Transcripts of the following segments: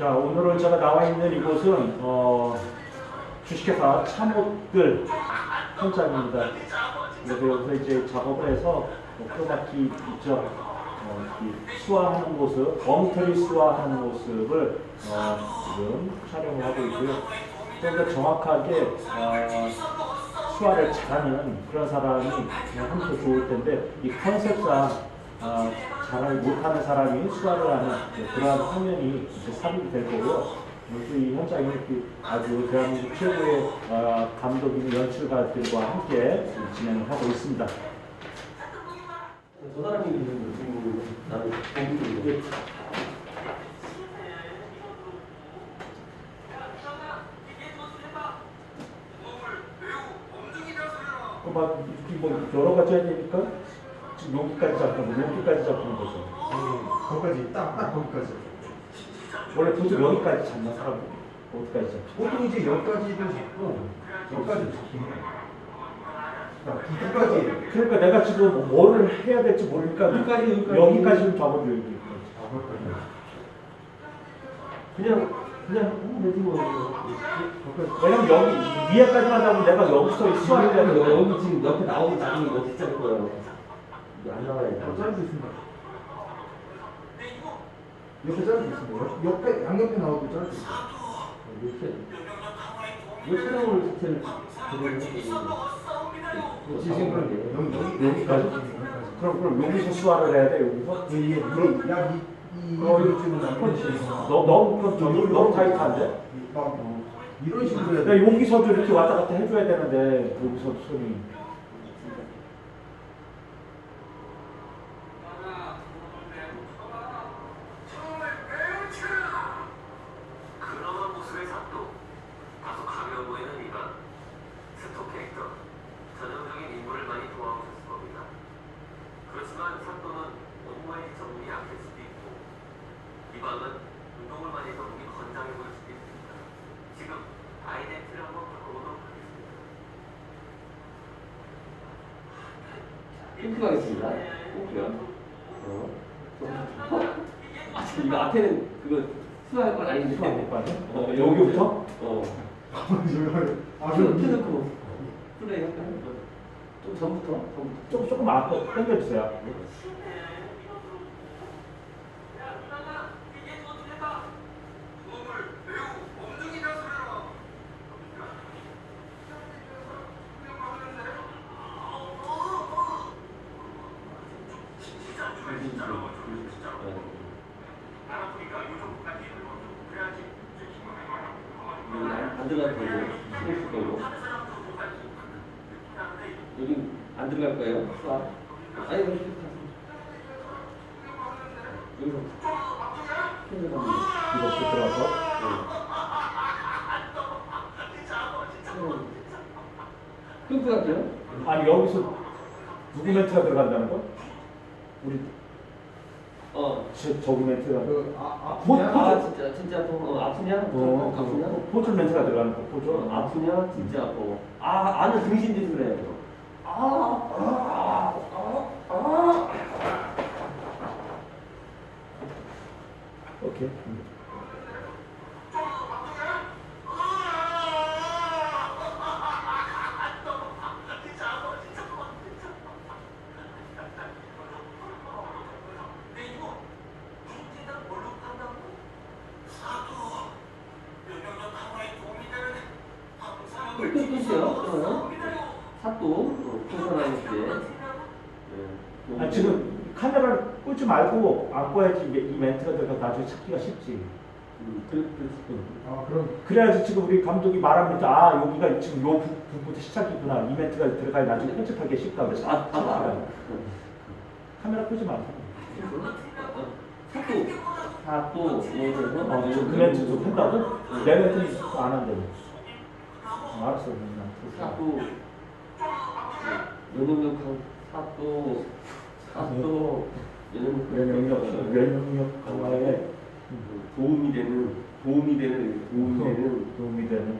자, 오늘은 제가 나와 있는 이곳은 어, 주식회사 참옷들 현장입니다. 여기서 이제 작업을 해서 뭐 크로마키 있죠. 어, 이 수화하는 모습, 엉터리 수화하는 모습을 어, 지금 촬영을 하고 있고요. 좀 더 정확하게 어, 수화를 잘하는 그런 사람이 더 좋을 텐데 이 컨셉상 어, 잘 못하는 사람이 수화를 하는 그러한 화면이 이제 삽입이 될 거고요. 이 현장에 이렇게 아주 대한민국 최고의 어, 감독인 연출가들과 함께 진행을 하고 있습니다. 저 사람이 있는 거 지금 나는 공부 중이고 그막 이렇게 뭐 여러 가지 지금 여기까지 잡고 여기까지 잡는 거죠. 거기까지 딱, 딱 거기까지. 원래 보통 여기까지 잡는 사람 어디까지 잡죠? 보통 이제 여기까지도 잡고 여기까지도 잡긴 해. 그러니까 그러니까 내가 지금 뭐를 해야 될지 모르니까 여기까지, 여기까지. 여기까지 좀 잡아줘 여기. 잡을까지. 그냥 그냥 내지 뭐 왜냐면 여기 위에까지만 잡으면 내가 여기서 수화를 해야 여기, 지금 옆에 나오는 나중에 이거 어떻게 짤 거야 안돼 어, 자를 수 있습니다. 옆에 자를 수 있습니다. 옆- 옆에 양옆에 나오도 자를 수 있어요. 이렇게 이 촬영을 자체를 그대로 해도 지금 그럼 여기 여기 여기까지 여기까지. 그럼 그럼 여기서 수화를 해야 돼 여기서? 이게 이게 약이이 어, 이런 식으로 남겨주시면 너 너무 그럼 좀 너무 타이트한데? 막 이런 식으로 해야 야 돼. 여기서도 이렇게 왔다 갔다 해줘야 되는데 여기서 손이 그러한 모습의 사또 다소 가벼워 보이는 이반 스토 캐릭터 전형적인 인물을 많이 도와오셨을 겁니다. 그렇지만 사또는 온몸에 지쳐 몸이 약할 수도 있고 이반은 운동을 많이 해서 몸이 건장해 보일 수도 있습니다. 지금 아이덴티를 한번 바꿔보도록 하겠습니다. 핑크 가겠습니다 핑크요 어. 어? 아 지금 이거 앞에는 그거 수화할 건 아닌데 수화 못 받아? 어, 여기부터? 어 아, 켜놓고 그 켜놓고 플레이 할까요? 좀 전부터 전부터 조금 조금 앞으로 당겨주세요. 안 들어갈 스트레스 거고 여기 안 들어갈 거예요? 수학? 아니 여기서 이렇게 들어서? 핑크 갈게요. 아니 여기서 누구 멘트가 들어간다는 거? 우리 어 저, 저기 멘트가 그 아, 뭐, 아프냐? 뭐, 아 진짜 진짜 아파 어, 아프냐? 어, 아프냐? 포줄 멘트가 들어가는 거 포줄 어, 아프냐? 진짜 아파 아 안에 등신 짓을 해요 오케이 끝 끝이요 그러면 사또 풍선하는 때 아 지금 카메라를 꽂지 말고 안 꺼야지 이게 이 멘트가 들어가 나중에 찾기가 쉽지. 음, 그래 아 그럼 그래야지 지금 우리 감독이 말합니다. 아 여기가 지금 요 부- 부분부터 시작이구나. 이 멘트가 들어가야 나중에 편집하기 쉽다. 그래서 아, 아, 아. 카메라 끄지 말고 사또 사또 어, 그 멘트 좀 한다고? 내 멘트는 안 한다고. 어, 알았어 그냥 사또. 면역력한 사또. 사또. 면역력 면역력 강화에 도움이 되는 도움이 되는 도움이 되는. 도움이 되는.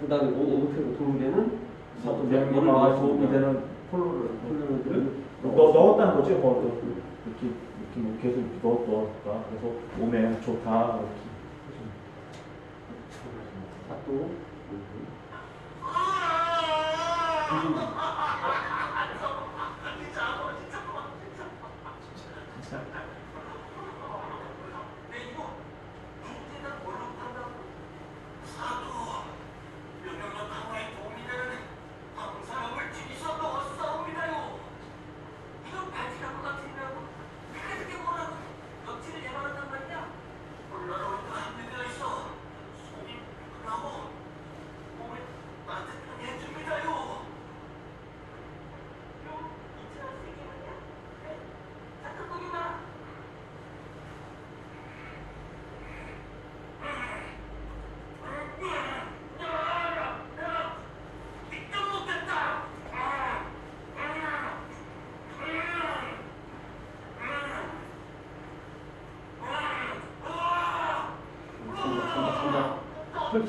그다음에 뭐 어떻게 도움이 되는? 어떤 내용을 뭐, 뭐, 도움이 되는 폴로를 폴로를 넣 넣었다는 거지 뭐 이렇게 이렇게 뭐 계속 이렇게 넣었 넣었다. 그래서 오메 좋다. 이렇게 또. 아, 아, 음.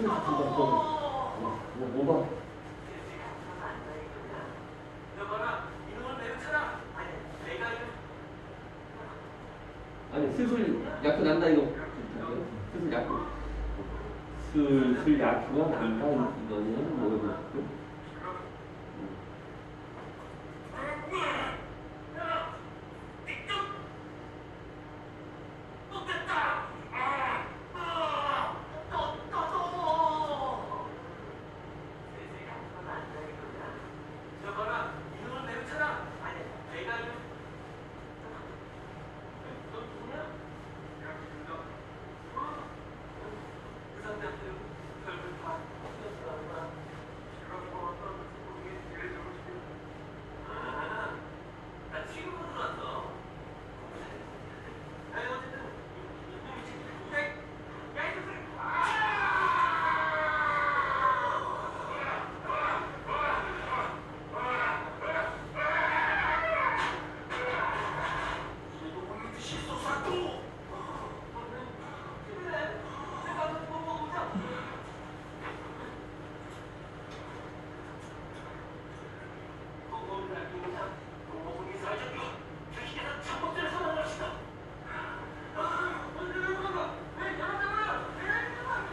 펼쳐서 찬다, 이거. 뭐, 뭐, 뭐가? 아니, 슬슬 약효 난다, 이거. 슬슬 약효. 슬슬 약효가 난다, 이거는 뭐야, 이거. 못됐다. 아, 아, 또, 또, 또. 세상에 아무거나 안 되겠구나. 여봐라, 이놈을 내려쳐라. 아니, 내가 이거 너 누구냐? 야, 김정. 어? 그 상태한테 별걸 다 없었어. 지금 뭐 어떤 모르게 제일 좋은 집이 아, 나 친구도 들어왔어. 아니, 어쨌든, 이- 이놈이 지금, 야, 야, 이놈들! 이놈의 실소사도! 그래, 내가 너 먹어보자. 공공을 알기 못한 공공이 사라졌고 주식에서 참목들을 사는 것이다. 아, 언제 그런가? 왜 열어줘라? 왜 열어줘라?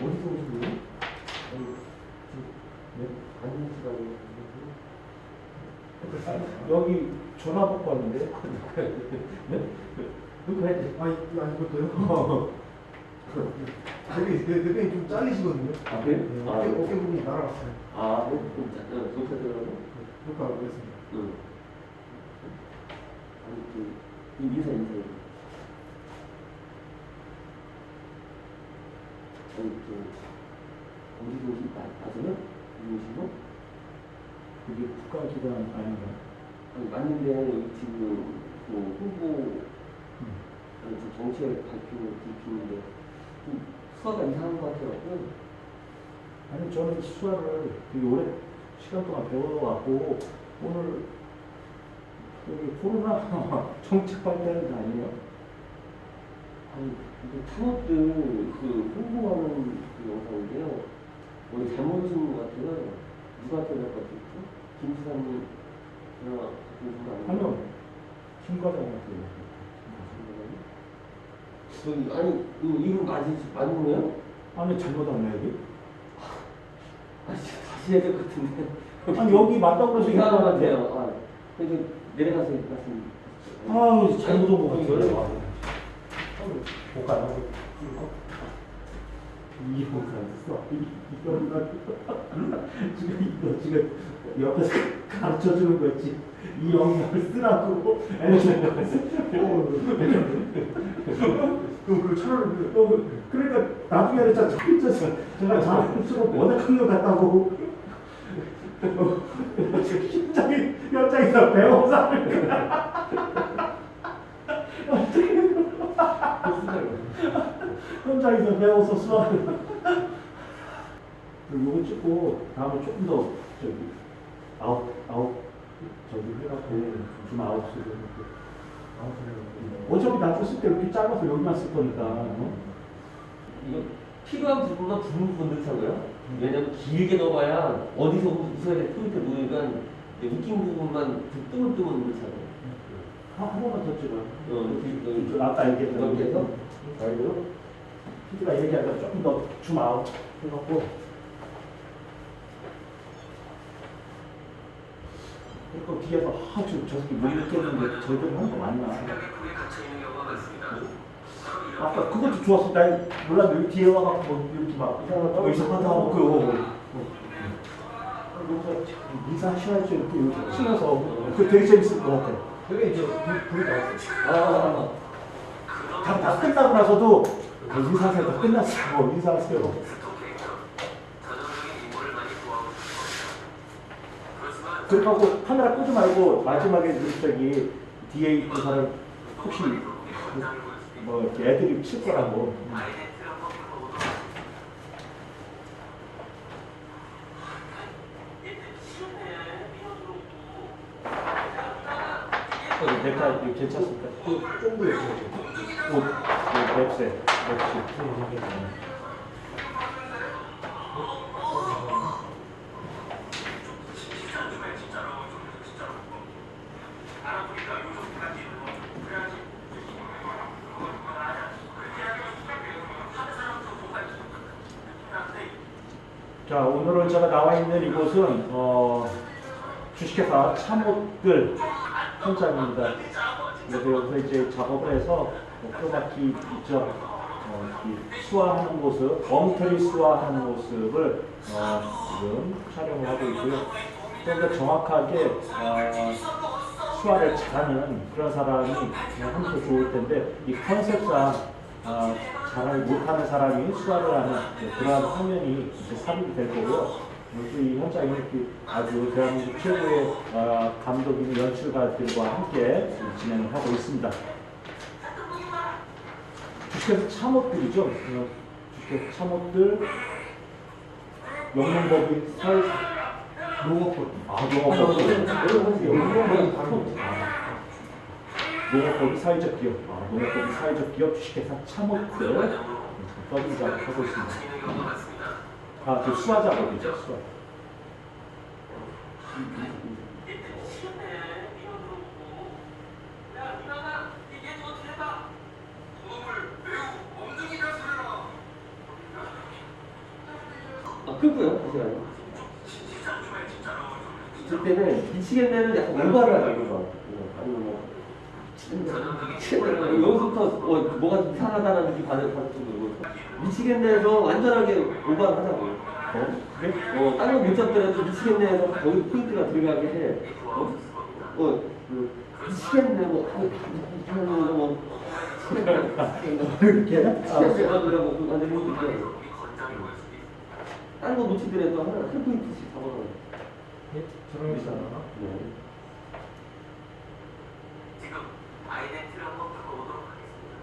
어디서 오신 거예요? 네? 아는 시간이 여기 전화 받고 왔는데. 네? 누구 했지? 아, 이- 아 이것도요? 되게 좀 잘리시거든요. 아, 그래요? 네, 아, 어깨 어깨 부분이 날아갔어요. 아, 뭐, 좀 짜, 어, 높여들어가고? 그러니까 그랬습니다. 응. 아니, 그, 이 인사, 인사. 아니, 그? 어디 오신 거? 그게 국가기관 아닌가? 아니, 맞는데, 지금, 뭐, 후보, 저 정책 발표 DP인데, 좀 수화가 이상한 것 같아요. 아니 저는 수화를 되게 오래 시간 동안 배워왔고 오늘 여기 코로나 정책 발표하는 거 아니에요? 아니, 이게 창업들 그 홍보하는 그 영상인데요. 원래 잘못 오신 것 같아요. 누구한테 연락받았죠? 김 수사님 전화 받은 거 아니요 김 과장한테 저기 아니 그 이름 맞으 맞는 거예요? 아니 잘못했나 여기? 아 진짜 다시 해야 될 것 같은데. 아니 여기 맞다고 그래서 이상한 것 같아요. 아 그래서 내려가서 말씀. 아우 잘못 온것 아니, 같아요 볼까요? 이용사 있어 이거 지금 이거 지금 옆에서 가르쳐 주는 거 있지 이 영상을 쓰라고 그럼 그그 어, 그러니까 나중에는 진짜 진짜 제가 자랑스러워 워낙 한것 같다고 어, 현장에 현장에서 배워서 현장에서 배워서 수학을 이거 찍고 다음에 조금 더 저기 아웃 아웃 저기 해갖고 좀 아웃 쓰고 어차피 나도 쓸때 이렇게 짧아서 여기만 쓸 거니까 어? 이거 필요한 부분만 부분 부분 넣자고요. 왜냐면 길게 넣어봐야 어디서 웃어야 될 포인트 보니까 웃긴 부분만 뜨문뜨문 넣자고요. 한 번만 더 찍어. 어, 그, 그 아까 얘기했던 여기에서? 아이고. 피디가 얘기하니까 조금 더 줌아웃 해갖고. 그리고 뒤에서 아, 저, 저 새끼 못 느꼈는데 저희들 하는 거 맞나? 이런 아까 그것도 좋았어. 난 몰랐는데 여기 뒤에 와갖고 뭐 이렇게 막 이상하다, 뭐 이상하다 하고 그 인사 하셔야죠 이렇게 이렇게 치면서 그 되게 재밌을 것 같아. 그게 이제 불, 불이 나왔어요. 아, 다, 다 끝나고 나서도 뭐 인사하세요. 뭐 인사하세요. 많이 구하고 싶습니다. 그렇지만 그렇게 하고 카메라 끄지 말고 마지막에 그 저기 뒤에 있는 사람 혹시 뭐 애들이 칠 거라고. 이거 괜찮습니까? 좀더 그맵 자, 오늘은 제가 나와 있는 이곳은 어, 주식회사 참옷들 현장입니다. 그래서 여기서 이제 작업을 해서 뭐 크로마키 있죠. 어, 이 수화하는 모습, 엉터리 수화하는 모습을 어, 지금 촬영을 하고 있고요. 좀 더 정확하게 어, 수화를 잘하는 그런 사람이 더 좋을 텐데 이 컨셉상 어, 잘하지 못하는 사람이 수화를 하는 그러한 화면이 삽입이 될 거고요. 이 이렇게 아주 대한민국 최고의 어, 감독인 연출가들과 함께 진행을 하고 있습니다. 주식회사 참옷들이죠. 어, 주식회사 참옷들 영문법인 사회 농업법. 아 농업법 농업법이 바로 농업법이 사회적 기업 아, 농업법이 사회적 기업 주식회사 참옷들 서비스 작업하고 있습니다. 아, 그 수화 작업이죠, 수화. 아, 끄고요. 잠시만요. 있을 때는 미치겠네는 약간 올바를 하는 거. 여기서부터 어, 뭐가 좀 이상하다는 느낌 받을 받을 정도로 미치겠네에서 완전하게 오바를 하자고요. 어? 그래? 어, 다른 거못 잡더라도 미치겠네에서 거기 포인트가 들어가게 해. 어? 어, 그, 미치겠네, 뭐, 미치겠네, 뭐. 이렇게? 미치겠네라고 그 완전 수도 있습니다. 다른 거 놓치더라도 하나, 한 포인트씩 잡아놔요. 예? 저런 게 있잖아. 네. 지금 아이덴티를 한번 바꿔보도록 하겠습니다.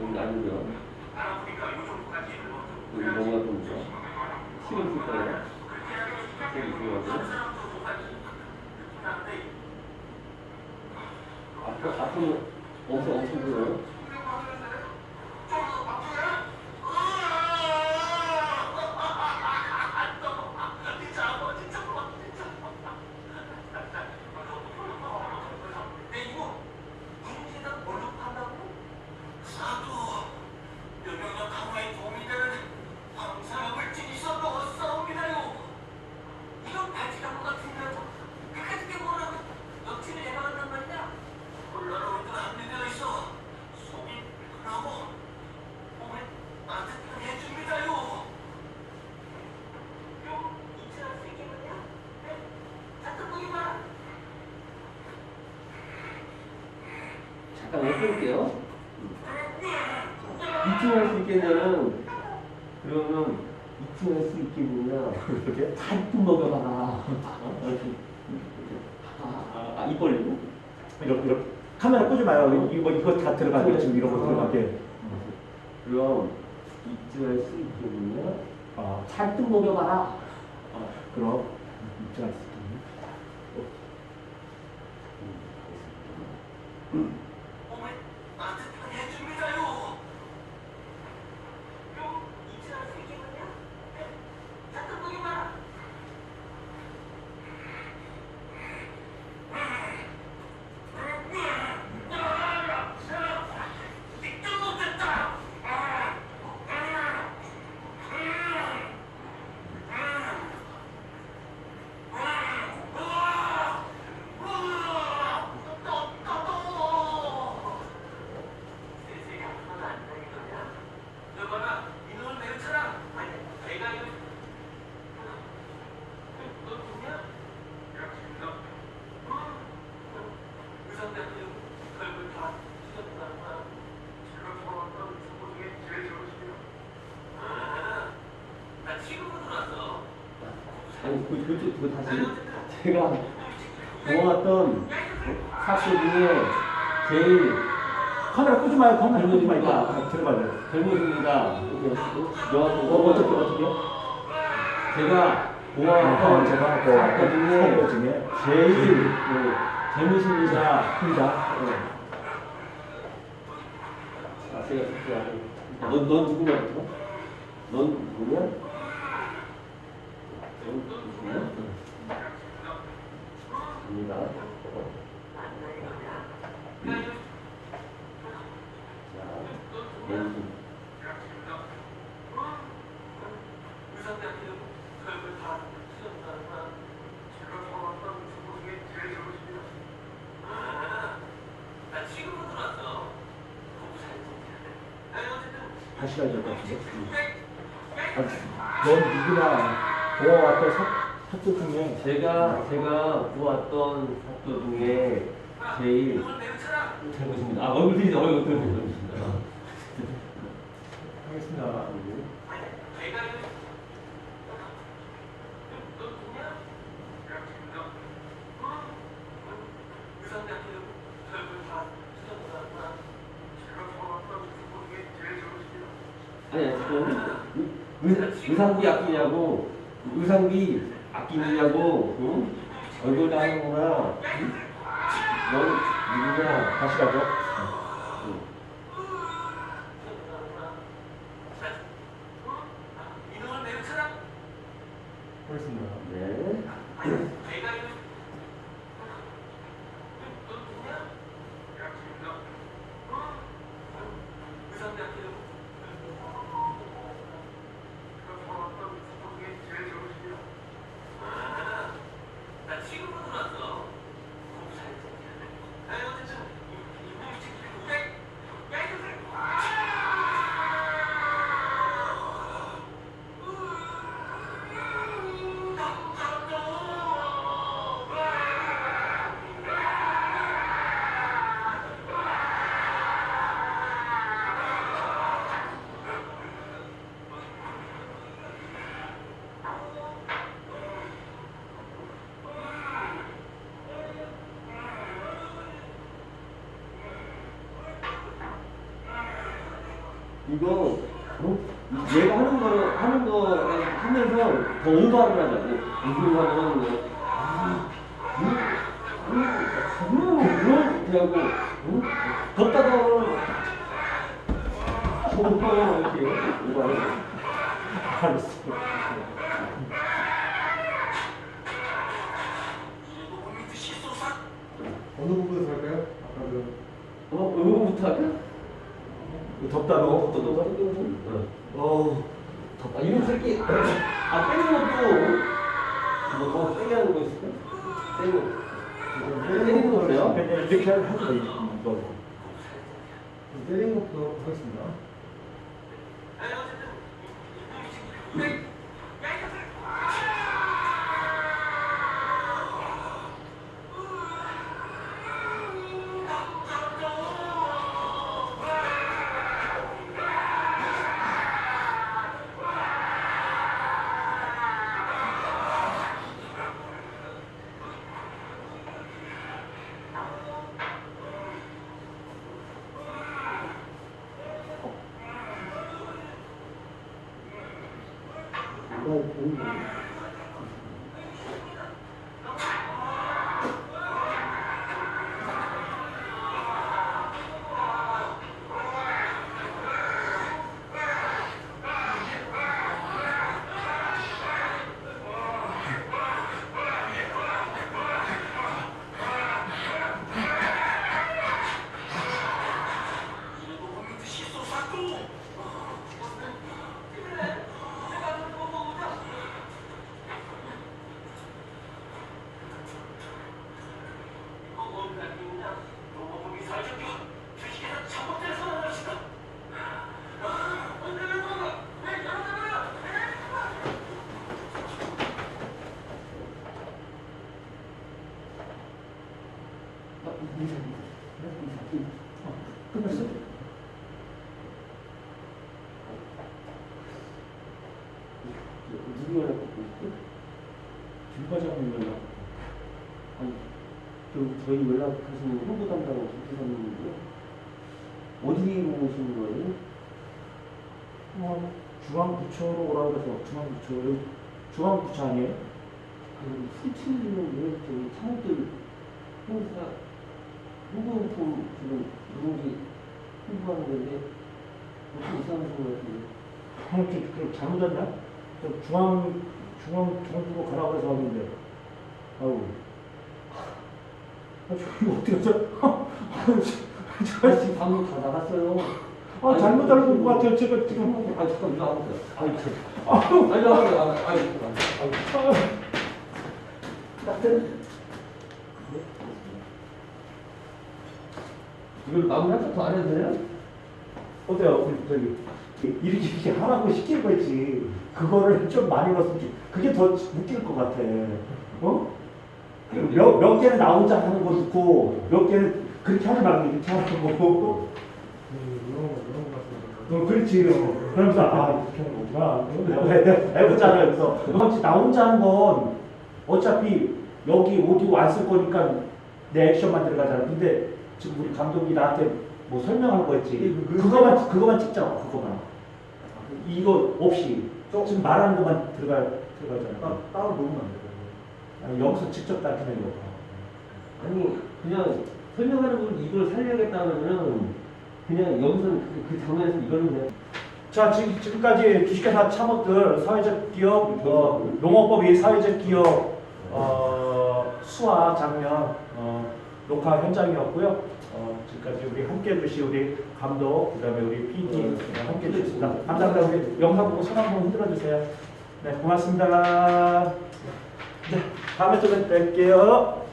여기 아니고요. 여기 뭔가 좀 있어. 시간 쓸 거예요. 여기 들어가고. 앞으로, 앞으로 엄청 엄청 보여요. 잠깐 해볼게요. 이팅할 수 있겠냐는 그러면 이팅할 수 있겠느냐 이렇게? 한푼 먹여봐라. 아, 이렇게. 아, 아, 입 벌리고. 이렇게, 이렇게. 카메라 끄지 마요. 이거, 이거 다 들어가게. 지금 이런 거 들어가게. 그럼 이팅할 수 있겠느냐? 아, 살뜰 먹여봐라. 그럼 입장 있을 텐데. 몸을 따뜻하게 해줍니다요. 요 이치할 수 있겠느냐? 잠깐 보기 봐라. 좀 못했다. 세세가 하나도 안 되겠느냐? 너 봐라, 이놈을 내려쳐라. 아니, 내가 이거 너 누구냐? 너. 의상대학교 별걸 다 찢었구나. 제가 좋아했던 친구 중에 제일 좋으시네요. 아, 나 지금으로 들어왔어. 아니 그, 그, 그 다시 제가 모았던 사표 중에 제일 카메라 끄지 마요. 카메라 끄지 마요. 젊은이가. 아, 들어봐요. 젊은이가 어, 여하고 어떻게 어떻게? 제가 어, 모았던 제가 그 사표 중에 중에 제일 그 재밌습니다. 큽니다. 아, 제가 듣고 넌, 넌 누구냐, 그거? 넌 누구냐? 넌 누구냐? 입니다. 자, 왼손. 다 어쨌든 다시 될것 같은데. 아, 넌 누구나 보아왔던 사- 사표 중에 제가, 제가 보았던 사표 중에 제일 내려쳐라. 젊으십니다. 아, 얼굴 들이다, 얼굴 들이다. 하겠습니다. 아니, 의상비 아끼냐고, 의상비 아끼느냐고, 응? 얼굴 다 하는구나. 응? 넌 누구냐? 다시 가죠. 이놈을 내려쳐라. 하겠습니다. 네. 내가 이거 너 누구냐? 의상대학교 아, 나 지금으로 들어왔어. 공부 잘했어. 아니, 어쨌든 이- 이 몸이 지금 야, 이- 야, 이것을 이거 어? 얘가 하는 거를 하는 거 하면서 더 오버를 하면 뭐 아, 음, 음, 음, 이렇게 하고 음? 덥다가 좋다 이렇게 거. 알았어. 못 믿듯이 쏘사. 어느 부분에서 할까요? 아까 그 어, 이거부터 할까? 덥다 너. 또 너. 어. 어우. 아, 이런 새끼. 아, 빼는 것도, 뭐, 더 세게 하는 거 있을까? 빼는, 빼는 거 없어요? 그냥 이렇게 해도 돼. 이거. 때리는 것부터 하겠습니다. 누구 연락 받고 있지? 김 과장님 연락. 아니, 그 저희 연락하시는 홍보 담당 김수사님인데요. 어디로 오시는 거예요? 어, 중앙부처로 오라고 그래서 중앙부처 여기 중앙부처 아니에요? 그 수출인데 저희 창들 행사 홍보용품 지금 누군지 홍보하는 건데 무슨 이상한 거 같은데 어, 좀, 좀 잘못했나? 저 중앙 중앙 정부로 가라고 해서 왔는데. 아우. 아, 저 어떻게 하죠? 아 지금 방금 다 나갔어요. 아 잘못 알고 것 같아요. 제가 지금. 아 잠깐 이거 하고 있어요. 아이 참 아니 아니 아니 아니 아니 같은 이걸 마무리 한번더 안 해도 돼요? 어때요? 저기 이렇게 이렇게 하라고 시킨 거지 그거를 좀 많이 좋- 그게 더 웃길 것 같아. 어? 몇, 몇 개는 나 혼자 하는 거 있고 몇 개는 그렇게 하지 말고 이렇게 하라고. 이런 거 이런 거 같은 어, 그렇지. 그러면서 아 이렇게 하는 거구나. 내가 해보잖아요 그래서 그렇지 나 혼자 하는 건 어차피 여기 오디오 안 쓸 거니까 내 액션만 들어가잖아 근데 지금 우리 감독이 나한테 뭐 설명한 거 있지. 그- 그- 그거만 그거만 찍자고 그거만. 이거 없이 지금 말하는 것만 들어가 들어가잖아 따, 따로 놓으면 안 돼요. 아니, 여기서 직접 나타내는 거 아니 그냥 설명하는 분 이걸 살려야겠다면은 그냥 여기서는 그, 그 장면에서 이거는 그냥 자 지금, 지금까지 주식회사 참업들 사회적 기업 어, 농업법이 사회적 기업 어, 수화 장면 어, 녹화 현장이었고요. 어, 지금까지 우리 함께 해주신 우리 감독 그 다음에 우리 PD 함께 해주셨습니다. 감사합니다. 우리 영상 보고 손 한번 흔들어 주세요. 네 고맙습니다. 네 다음에 또 뵐게요.